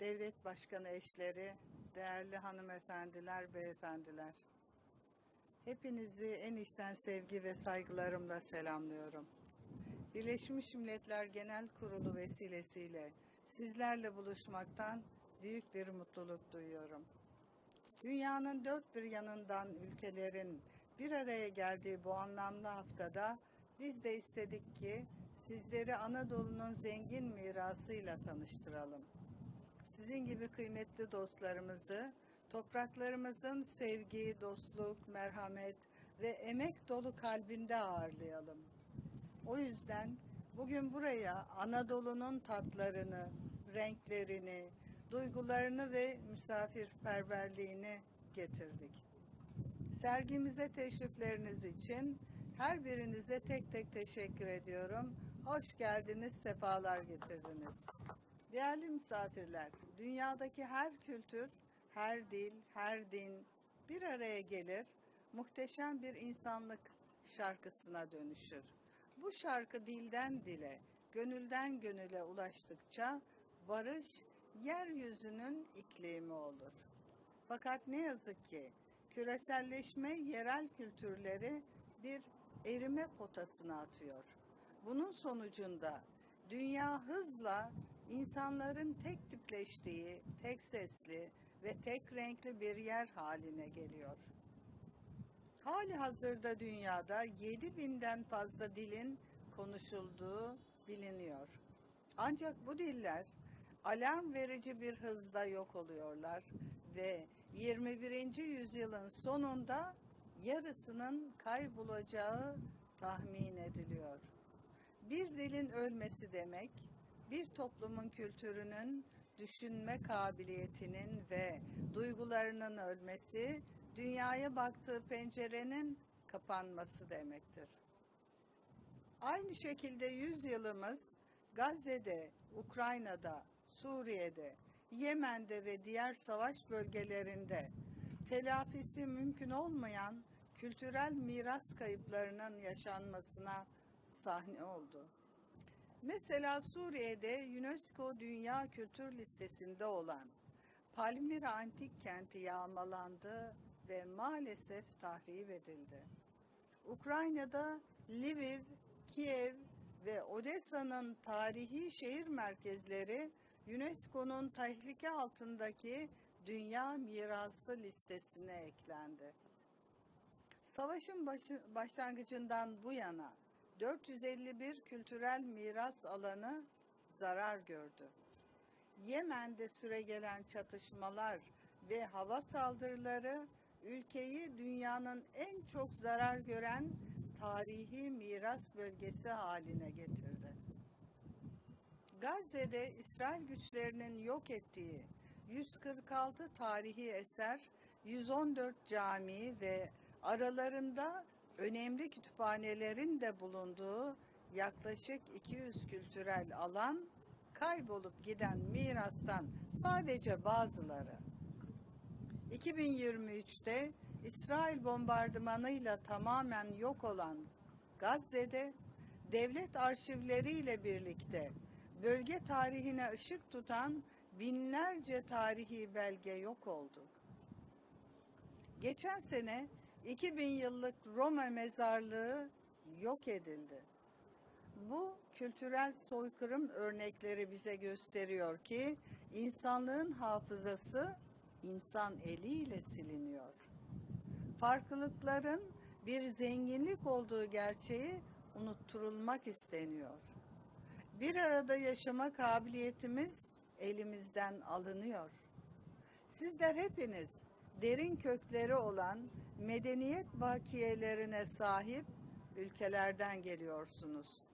Devlet başkanı eşleri, değerli hanımefendiler, beyefendiler. Hepinizi en içten sevgi ve saygılarımla selamlıyorum. Birleşmiş Milletler Genel Kurulu vesilesiyle sizlerle buluşmaktan büyük bir mutluluk duyuyorum. Dünyanın dört bir yanından ülkelerin bir araya geldiği bu anlamlı haftada biz de istedik ki sizleri Anadolu'nun zengin mirasıyla tanıştıralım. Sizin gibi kıymetli dostlarımızı topraklarımızın sevgi, dostluk, merhamet ve emek dolu kalbinde ağırlayalım. O yüzden bugün buraya Anadolu'nun tatlarını, renklerini, duygularını ve misafirperverliğini getirdik. Sergimize teşrifleriniz için her birinize tek tek teşekkür ediyorum. Hoş geldiniz, sefalar getirdiniz. Değerli misafirler, dünyadaki her kültür, her dil, her din bir araya gelir, muhteşem bir insanlık şarkısına dönüşür. Bu şarkı dilden dile, gönülden gönüle ulaştıkça barış yeryüzünün iklimi olur. Fakat ne yazık ki küreselleşme yerel kültürleri bir erime potasına atıyor. Bunun sonucunda dünya hızla insanların tek tipleştiği, tek sesli ve tek renkli bir yer haline geliyor. Hali hazırda dünyada 7000'den fazla dilin konuşulduğu biliniyor. Ancak bu diller alarm verici bir hızda yok oluyorlar ve 21. yüzyılın sonunda yarısının kaybolacağı tahmin ediliyor. Bir dilin ölmesi demek, bir toplumun kültürünün, düşünme kabiliyetinin ve duygularının ölmesi, dünyaya baktığı pencerenin kapanması demektir. Aynı şekilde yüzyılımız Gazze'de, Ukrayna'da, Suriye'de, Yemen'de ve diğer savaş bölgelerinde telafisi mümkün olmayan kültürel miras kayıplarının yaşanmasına sahne oldu. Mesela Suriye'de UNESCO Dünya Kültür Listesi'nde olan Palmira Antik Kenti yağmalandı ve maalesef tahrip edildi. Ukrayna'da Lviv, Kiev ve Odessa'nın tarihi şehir merkezleri UNESCO'nun tehlike altındaki dünya mirası listesine eklendi. Savaşın başı, başlangıcından bu yana 451 kültürel miras alanı zarar gördü. Yemen'de süregelen çatışmalar ve hava saldırıları ülkeyi dünyanın en çok zarar gören tarihi miras bölgesi haline getirdi. Gazze'de İsrail güçlerinin yok ettiği 146 tarihi eser, 114 cami ve aralarında önemli kütüphanelerin de bulunduğu yaklaşık 200 kültürel alan kaybolup giden mirastan sadece bazıları. 2023'te İsrail bombardımanıyla tamamen yok olan Gazze'de devlet arşivleriyle birlikte bölge tarihine ışık tutan binlerce tarihi belge yok oldu. Geçen sene 2000 yıllık Roma mezarlığı yok edildi. Bu kültürel soykırım örnekleri bize gösteriyor ki insanlığın hafızası insan eliyle siliniyor. Farklılıkların bir zenginlik olduğu gerçeği unutturulmak isteniyor. Bir arada yaşama kabiliyetimiz elimizden alınıyor. Sizler hepiniz derin kökleri olan medeniyet bakiyelerine sahip ülkelerden geliyorsunuz.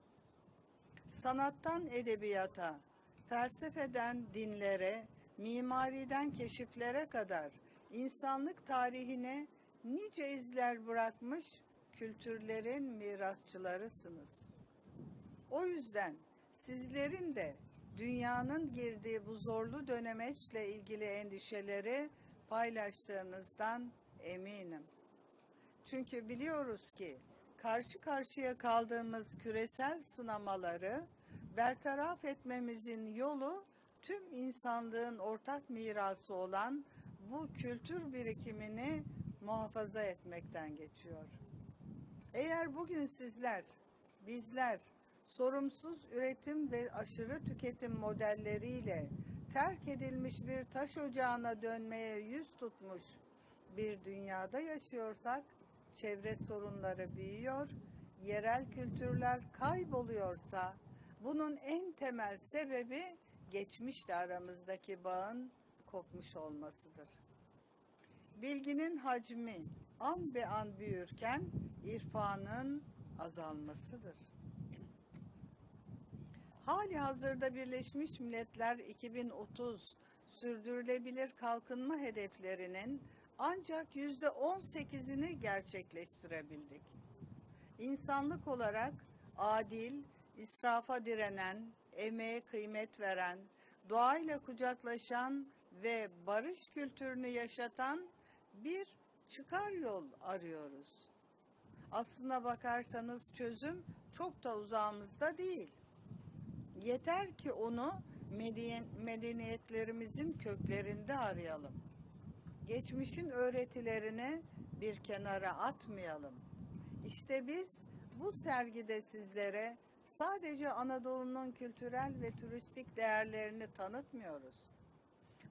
Sanattan edebiyata, felsefeden dinlere, mimariden keşiflere kadar insanlık tarihine nice izler bırakmış kültürlerin mirasçılarısınız. O yüzden sizlerin de dünyanın girdiği bu zorlu dönemeçle ilgili endişeleri paylaştığınızdan eminim. Çünkü biliyoruz ki karşı karşıya kaldığımız küresel sınamaları bertaraf etmemizin yolu tüm insanlığın ortak mirası olan bu kültür birikimini muhafaza etmekten geçiyor. Eğer bugün sizler, bizler sorumsuz üretim ve aşırı tüketim modelleriyle terk edilmiş bir taş ocağına dönmeye yüz tutmuş bir dünyada yaşıyorsak çevre sorunları büyüyor, yerel kültürler kayboluyorsa bunun en temel sebebi geçmişle aramızdaki bağın kopmuş olmasıdır. Bilginin hacmi an be an büyürken irfanın azalmasıdır. Hali hazırda Birleşmiş Milletler 2030 sürdürülebilir kalkınma hedeflerinin ancak yüzde 18'ini gerçekleştirebildik. İnsanlık olarak adil, israfa direnen, emeğe kıymet veren, doğayla kucaklaşan ve barış kültürünü yaşatan bir çıkar yol arıyoruz. Aslına bakarsanız çözüm çok da uzağımızda değil. Yeter ki onu medeniyetlerimizin köklerinde arayalım. Geçmişin öğretilerini bir kenara atmayalım. İşte biz bu sergide sizlere sadece Anadolu'nun kültürel ve turistik değerlerini tanıtmıyoruz.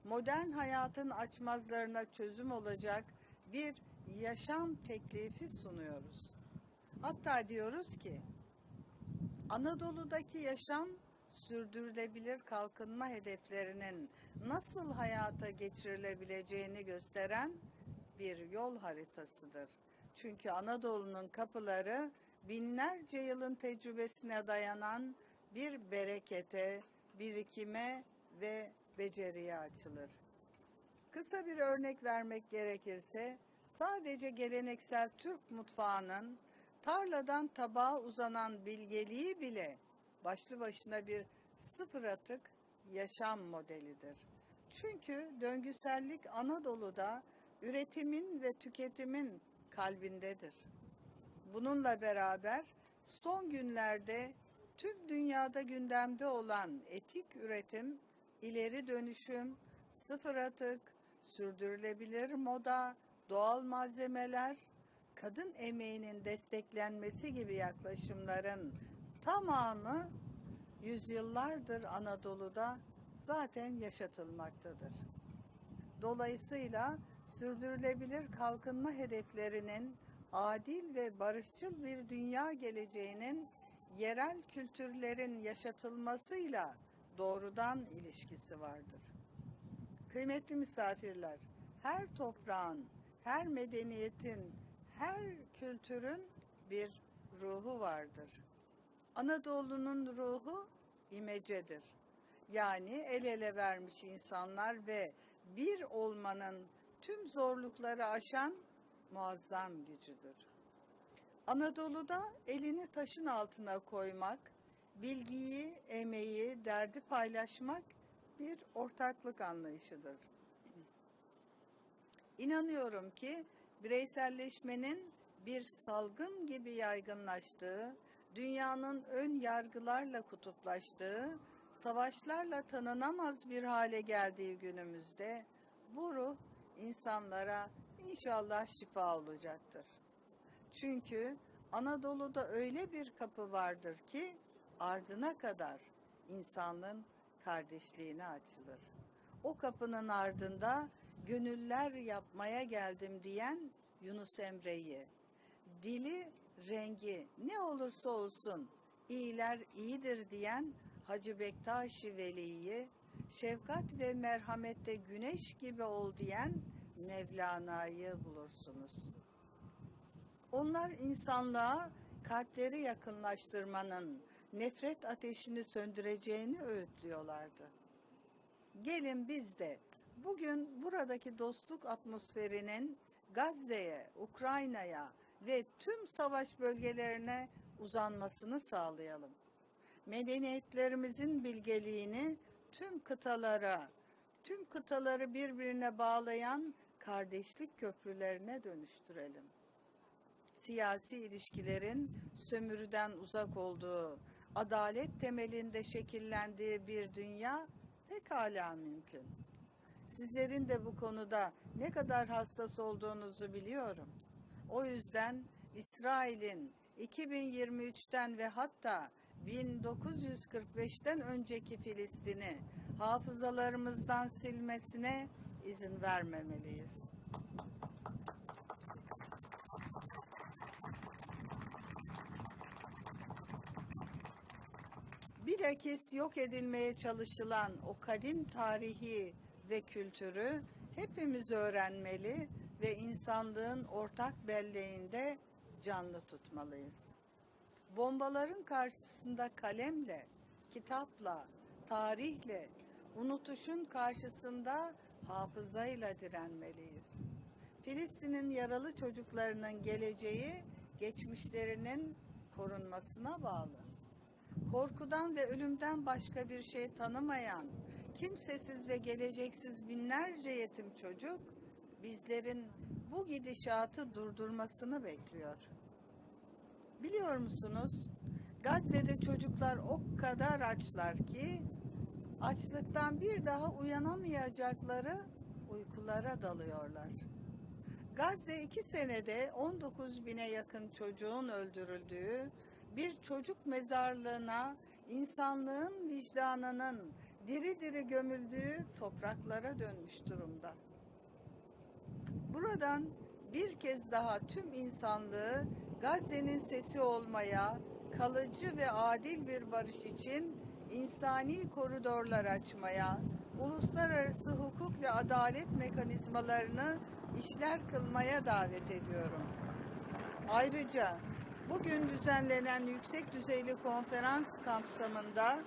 Modern hayatın açmazlarına çözüm olacak bir yaşam teklifi sunuyoruz. Hatta diyoruz ki Anadolu'daki yaşam sürdürülebilir kalkınma hedeflerinin nasıl hayata geçirilebileceğini gösteren bir yol haritasıdır. Çünkü Anadolu'nun kapıları binlerce yılın tecrübesine dayanan bir berekete, birikime ve beceriye açılır. Kısa bir örnek vermek gerekirse, sadece geleneksel Türk mutfağının tarladan tabağa uzanan bilgeliği bile başlı başına bir sıfır atık yaşam modelidir. Çünkü döngüsellik Anadolu'da üretimin ve tüketimin kalbindedir. Bununla beraber son günlerde tüm dünyada gündemde olan etik üretim, ileri dönüşüm, sıfır atık, sürdürülebilir moda, doğal malzemeler, kadın emeğinin desteklenmesi gibi yaklaşımların tamamı yüzyıllardır Anadolu'da zaten yaşatılmaktadır. Dolayısıyla sürdürülebilir kalkınma hedeflerinin adil ve barışçıl bir dünya geleceğinin yerel kültürlerin yaşatılmasıyla doğrudan ilişkisi vardır. Kıymetli misafirler, her toprağın, her medeniyetin, her kültürün bir ruhu vardır. Anadolu'nun ruhu imecedir. Yani el ele vermiş insanlar ve bir olmanın tüm zorlukları aşan muazzam gücüdür. Anadolu'da elini taşın altına koymak, bilgiyi, emeği, derdi paylaşmak bir ortaklık anlayışıdır. İnanıyorum ki bireyselleşmenin bir salgın gibi yaygınlaştığı, dünyanın ön yargılarla kutuplaştığı, savaşlarla tanınamaz bir hale geldiği günümüzde bu ruh insanlara inşallah şifa olacaktır. Çünkü Anadolu'da öyle bir kapı vardır ki ardına kadar insanlığın kardeşliğine açılır. O kapının ardında gönüller yapmaya geldim diyen Yunus Emre'yi, dili, rengi ne olursa olsun iyiler iyidir diyen Hacı Bektaşi Veli'yi, şefkat ve merhamette güneş gibi ol diyen Mevlana'yı bulursunuz. Onlar insanlığa kalpleri yakınlaştırmanın, nefret ateşini söndüreceğini öğütlüyorlardı. Gelin biz de bugün buradaki dostluk atmosferinin Gazze'ye, Ukrayna'ya ve tüm savaş bölgelerine uzanmasını sağlayalım. Medeniyetlerimizin bilgeliğini tüm kıtalara, tüm kıtaları birbirine bağlayan kardeşlik köprülerine dönüştürelim. Siyasi ilişkilerin sömürüden uzak olduğu, adalet temelinde şekillendiği bir dünya Pekala mümkün. Sizlerin de bu konuda ne kadar hassas olduğunuzu biliyorum. O yüzden İsrail'in 2023'ten ve hatta 1945'ten önceki Filistin'i hafızalarımızdan silmesine izin vermemeliyiz. Bilakis yok edilmeye çalışılan o kadim tarihi ve kültürü hepimiz öğrenmeli ve insanlığın ortak belleğinde canlı tutmalıyız. Bombaların karşısında kalemle, kitapla, tarihle, unutuşun karşısında hafızayla direnmeliyiz. Filistin'in yaralı çocuklarının geleceği geçmişlerinin korunmasına bağlı. Korkudan ve ölümden başka bir şey tanımayan, kimsesiz ve geleceksiz binlerce yetim çocuk bizlerin bu gidişatı durdurmasını bekliyor. Biliyor musunuz? Gazze'de çocuklar o kadar açlar ki açlıktan bir daha uyanamayacakları uykulara dalıyorlar. Gazze iki senede 19 bine yakın çocuğun öldürüldüğü bir çocuk mezarlığına insanlığın vicdanının diri diri gömüldüğü topraklara dönmüş durumda. Buradan bir kez daha tüm insanlığı Gazze'nin sesi olmaya, kalıcı ve adil bir barış için insani koridorlar açmaya, uluslararası hukuk ve adalet mekanizmalarını işler kılmaya davet ediyorum. Ayrıca bugün düzenlenen yüksek düzeyli konferans kapsamında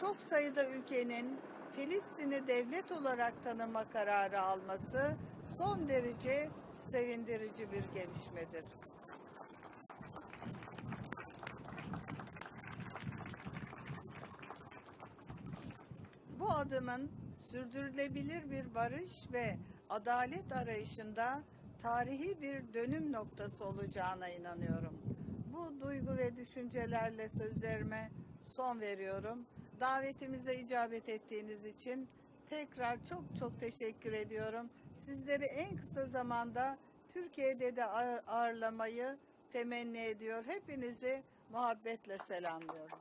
çok sayıda ülkenin Filistin'i devlet olarak tanıma kararı alması son derece sevindirici bir gelişmedir. Bu adımın sürdürülebilir bir barış ve adalet arayışında tarihi bir dönüm noktası olacağına inanıyorum. Bu duygu ve düşüncelerle sözlerime son veriyorum. Davetimize icabet ettiğiniz için tekrar çok çok teşekkür ediyorum. Sizleri en kısa zamanda Türkiye'de de ağır- ağırlamayı temenni ediyor. Hepinizi muhabbetle selamlıyorum.